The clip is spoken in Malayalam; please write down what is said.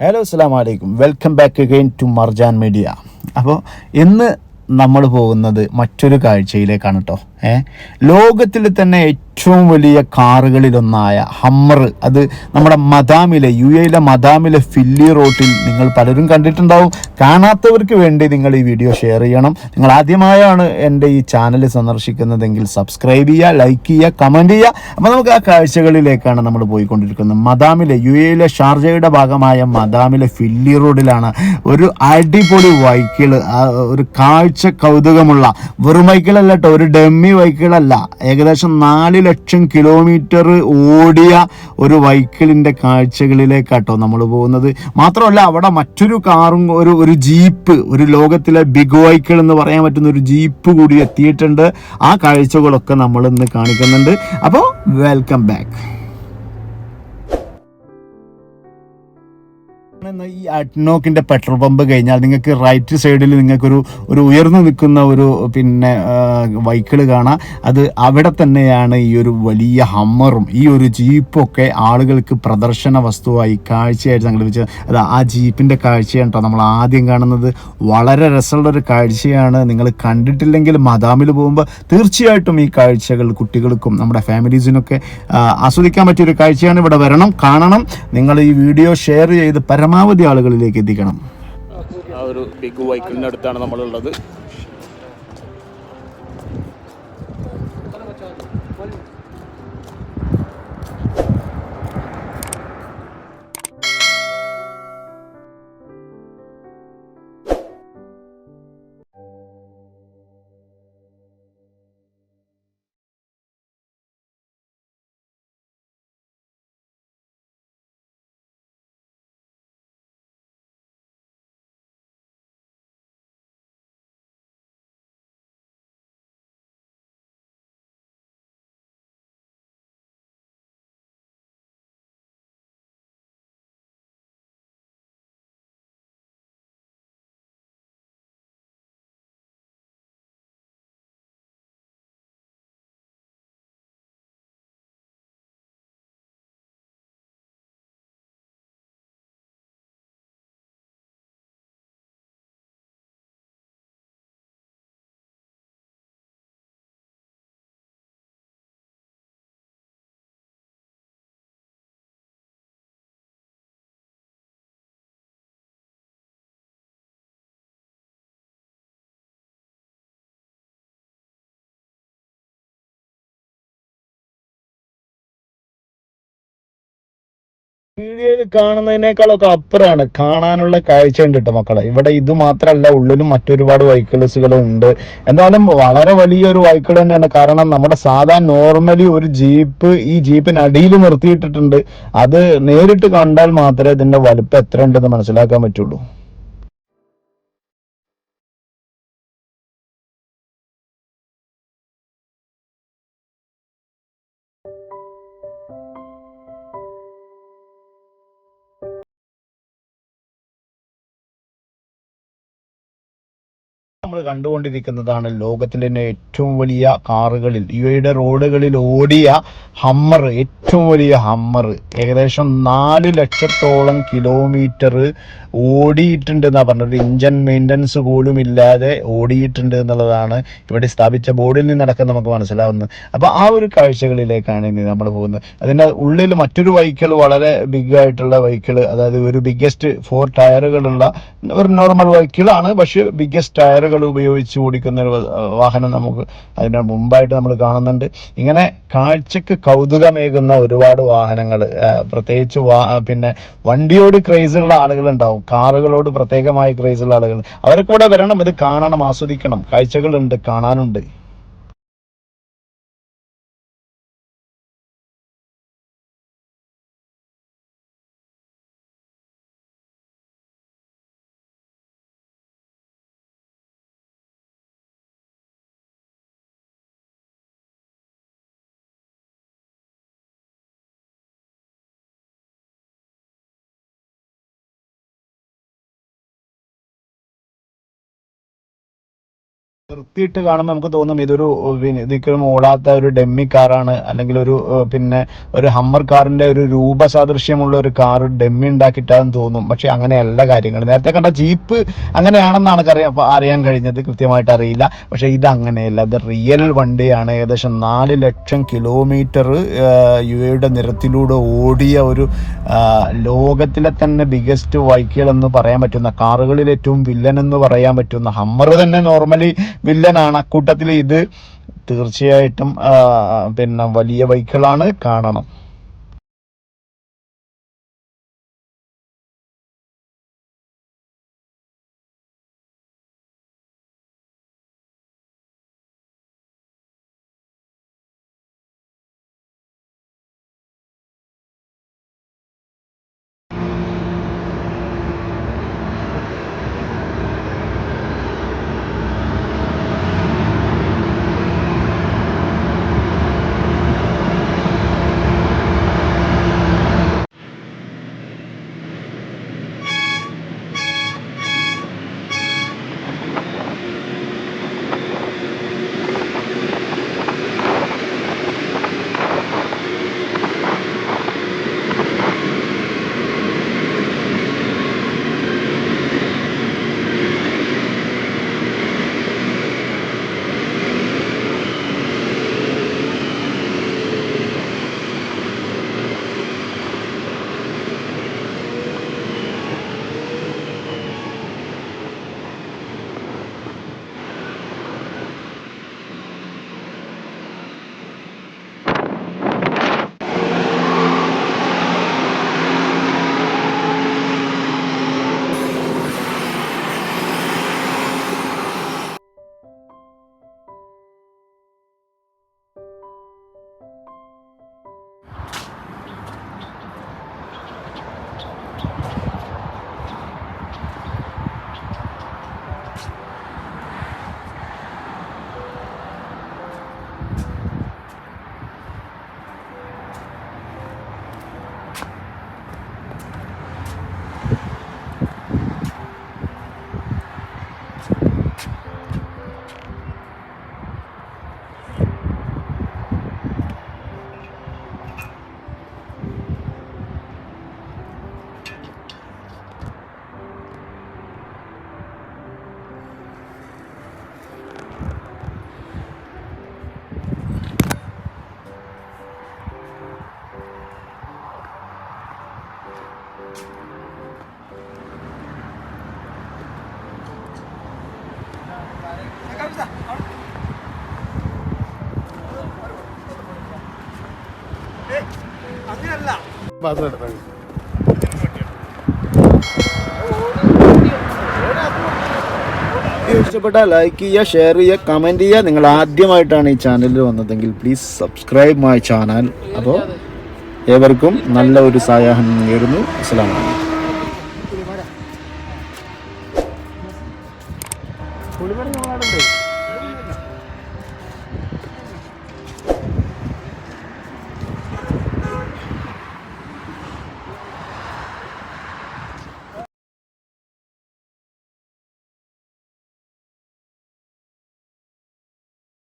ഹലോ അസ്സാം വലൈക്കും welcome back again to Marjan media അപ്പോൾ ഇന്ന് നമ്മൾ പോകുന്നത് മറ്റൊരു കാഴ്ചയിലേക്കാണ് കേട്ടോ ഏ? ലോകത്തിൽ തന്നെ ഏറ്റവും വലിയ കാറുകളിലൊന്നായ ഹമ്മർ. അത് നമ്മുടെ മദാമിലെ യു എയിലെ മദാമിലെ ഫില്ലി റോട്ടിൽ നിങ്ങൾ പലരും കണ്ടിട്ടുണ്ടാവും. കാണാത്തവർക്ക് വേണ്ടി നിങ്ങൾ ഈ വീഡിയോ ഷെയർ ചെയ്യണം. നിങ്ങൾ ആദ്യമായാണ് എന്റെ ഈ ചാനൽ സന്ദർശിക്കുന്നതെങ്കിൽ സബ്സ്ക്രൈബ് ചെയ്യുക ലൈക്ക് ചെയ്യുക കമന്റ് ചെയ്യുക. അപ്പോൾ നമുക്ക് ആ കാഴ്ചകളിലേക്കാണ് നമ്മൾ പോയിക്കൊണ്ടിരിക്കുന്നത്. മദാമിലെ യു എയിലെ ഷാർജയുടെ ഭാഗമായ മദാമിലെ ഫില്ലി റോഡിലാണ് ഒരു അടിപൊളി വൈക്കിൾ ഒരു കാഴ്ച കൗതുകമുള്ള. വെറും വൈക്കിളല്ല കേട്ടോ ഒരു ഡെമ്മി വൈക്കിളല്ല. ഏകദേശം നാല് ലക്ഷം കിലോമീറ്റർ ഓടിയ ഒരു വൈക്കിളിന്റെ കാഴ്ചകളിലേക്കാട്ടോ നമ്മൾ പോകുന്നത്. മാത്രമല്ല അവിടെ മറ്റൊരു കാറും ഒരു ഒരു ജീപ്പ് ഒരു ലോകത്തിലെ ബിഗ് വൈക്കിൾ എന്ന് പറയാൻ പറ്റുന്ന ഒരു ജീപ്പ് കൂടി എത്തിയിട്ടുണ്ട്. ആ കാഴ്ചകളൊക്കെ നമ്മൾ ഇന്ന് കാണിക്കുന്നുണ്ട്. അപ്പോൾ വെൽക്കം ബാക്ക് എന്ന ഈ അഡ്നോക്കിന്റെ പെട്രോൾ പമ്പ് കഴിഞ്ഞാൽ നിങ്ങൾക്ക് റൈറ്റ് സൈഡിൽ നിങ്ങൾക്കൊരു ഒരു ഉയർന്നു നിൽക്കുന്ന ഒരു പിന്നെ വൈക്കിൾ കാണാം. അത് അവിടെ തന്നെയാണ് ഈ ഒരു വലിയ ഹമ്മറും ഈ ഒരു ജീപ്പൊക്കെ ആളുകൾക്ക് പ്രദർശന വസ്തുവായി കാഴ്ചയായിട്ട് സംഘടിപ്പിച്ചത് അത് ആ ജീപ്പിന്റെ കാഴ്ചയാണ് കേട്ടോ നമ്മൾ ആദ്യം കാണുന്നത്. വളരെ രസമുള്ള ഒരു കാഴ്ചയാണ്. നിങ്ങൾ കണ്ടിട്ടില്ലെങ്കിൽ മദാമിൽ പോകുമ്പോൾ തീർച്ചയായിട്ടും ഈ കാഴ്ചകൾ കുട്ടികൾക്കും നമ്മുടെ ഫാമിലീസിനൊക്കെ ആസ്വദിക്കാൻ പറ്റിയൊരു കാഴ്ചയാണ് ഇവിടെ വരണം കാണണം. നിങ്ങൾ ഈ വീഡിയോ ഷെയർ ചെയ്ത് പരമാവധി ആളുകളിലേക്ക് എത്തിക്കണം. ആ ഒരു ബിഗ് വൈക്കിളിന്റെ അടുത്താണ് നമ്മളുള്ളത്. വീഡിയോയിൽ കാണുന്നതിനേക്കാളൊക്കെ അപ്പുറമാണ് കാണാനുള്ള കാഴ്ച ഉണ്ട് കേട്ടോ മക്കളെ? ഇവിടെ ഇത് മാത്രമല്ല ഉള്ളിലും മറ്റൊരുപാട് വൈക്കിൾസുകളും ഉണ്ട്. എന്തായാലും വളരെ വലിയൊരു വൈക്കിൾ തന്നെയാണ്. കാരണം നമ്മുടെ സാധാ നോർമലി ഒരു ജീപ്പ് ഈ ജീപ്പിനടിയിൽ നിർത്തിയിട്ടിട്ടുണ്ട്. അത് നേരിട്ട് കണ്ടാൽ മാത്രമേ ഇതിന്റെ വലുപ്പം എത്ര ഉണ്ടെന്ന് മനസ്സിലാക്കാൻ പറ്റുള്ളൂ. കണ്ടുകൊണ്ടിരിക്കുന്നതാണ് ലോകത്തിലെ ഏറ്റവും വലിയ കാറുകളിൽ യു എയുടെ റോഡുകളിൽ ഓടിയ ഹമ്മർ ഏറ്റവും വലിയ ഹമ്മർ. ഏകദേശം നാല് ലക്ഷത്തോളം കിലോമീറ്റർ ഓടിയിട്ടുണ്ട് എന്നാണ് പറഞ്ഞത് ഇഞ്ചൻ മെയിന്റനൻസ് പോലും ഇല്ലാതെ ഓടിയിട്ടുണ്ട് എന്നുള്ളതാണ് ഇവിടെ സ്ഥാപിച്ച ബോർഡിൽ നിന്നടക്കം നമുക്ക് മനസ്സിലാവുന്നത്. അപ്പോൾ ആ ഒരു കാഴ്ചകളിലേക്കാണ് ഇനി നമ്മൾ പോകുന്നത്. അതിന്റെ ഉള്ളിൽ മറ്റൊരു വെഹിക്കിൾ വളരെ ബിഗ് ആയിട്ടുള്ള വെഹിക്കിൾ അതായത് ഒരു ബിഗ്ഗസ്റ്റ് ഫോർ ടയറുകളുള്ള ഒരു നോർമൽ വെഹിക്കിളാണ് പക്ഷേ ബിഗ്ഗസ്റ്റ് ടയറുകൾ ഉപയോഗിച്ച് ഓടിക്കുന്ന ഒരു വാഹനം നമുക്ക് അതിന് മുമ്പായിട്ട് നമ്മൾ കാണുന്നുണ്ട്. ഇങ്ങനെ കാഴ്ചക്ക് കൗതുകമേകുന്ന ഒരുപാട് വാഹനങ്ങൾ പ്രത്യേകിച്ച് പിന്നെ വണ്ടിയോട് ക്രേസുള്ള ആളുകൾ ഉണ്ടാവും കാറുകളോട് പ്രത്യേകമായി ക്രേസുള്ള ആളുകൾ. അവരെ കൂടെ വരണം ഇത് കാണണം ആസ്വദിക്കണം. കാഴ്ചകളുണ്ട് കാണാനുണ്ട്. നിർത്തിയിട്ട് കാണുമ്പോൾ നമുക്ക് തോന്നും ഇതൊരു പിന്നെ ഇതിക്കൊരു ഓടാത്ത ഒരു ഡെമ്മി കാറാണ്. അല്ലെങ്കിൽ ഒരു പിന്നെ ഒരു ഹമ്മർ കാറിന്റെ ഒരു രൂപസാദൃശ്യമുള്ള ഒരു കാർ ഡെമ്മി ഉണ്ടാക്കിയിട്ടാന്ന് തോന്നും. പക്ഷെ അങ്ങനെയല്ല കാര്യങ്ങൾ. നേരത്തെ കണ്ട ജീപ്പ് അങ്ങനെയാണെന്നാണ് അറിയാൻ അറിയാൻ കഴിഞ്ഞത്. കൃത്യമായിട്ട് അറിയില്ല. പക്ഷെ ഇത് അങ്ങനെയല്ല ഇത് റിയൽ വണ്ടിയാണ്. ഏകദേശം നാല് ലക്ഷം കിലോമീറ്റർ യു എയുടെ നിരത്തിലൂടെ ഓടിയ ഒരു ലോകത്തിലെ തന്നെ ബിഗസ്റ്റ് വൈക്കിൾ എന്ന് പറയാൻ പറ്റുന്ന കാറുകളിൽ ഏറ്റവും വില്ലൻ എന്ന് പറയാൻ പറ്റുന്ന ഹമ്മർ തന്നെ നോർമലി വില്ലനാണ്. അക്കൂട്ടത്തിൽ ഇത് തീർച്ചയായിട്ടും പിന്നെ വലിയ ബൈക്കുകളാണ് കാണണം. വീഡിയോ ഇഷ്ടപ്പെട്ടാൽ ലൈക്ക് ചെയ്യുക ഷെയർ ചെയ്യുക കമന്റ് ചെയ്യുക. നിങ്ങൾ ആദ്യമായിട്ടാണ് ഈ ചാനലിൽ വന്നതെങ്കിൽ പ്ലീസ് സബ്സ്ക്രൈബ് മൈ ചാനൽ അപ്പോൾ ഏവർക്കും നല്ല ഒരു സായാഹ്നം നേരുന്നു. അസ്സലാമു അലൈക്കും.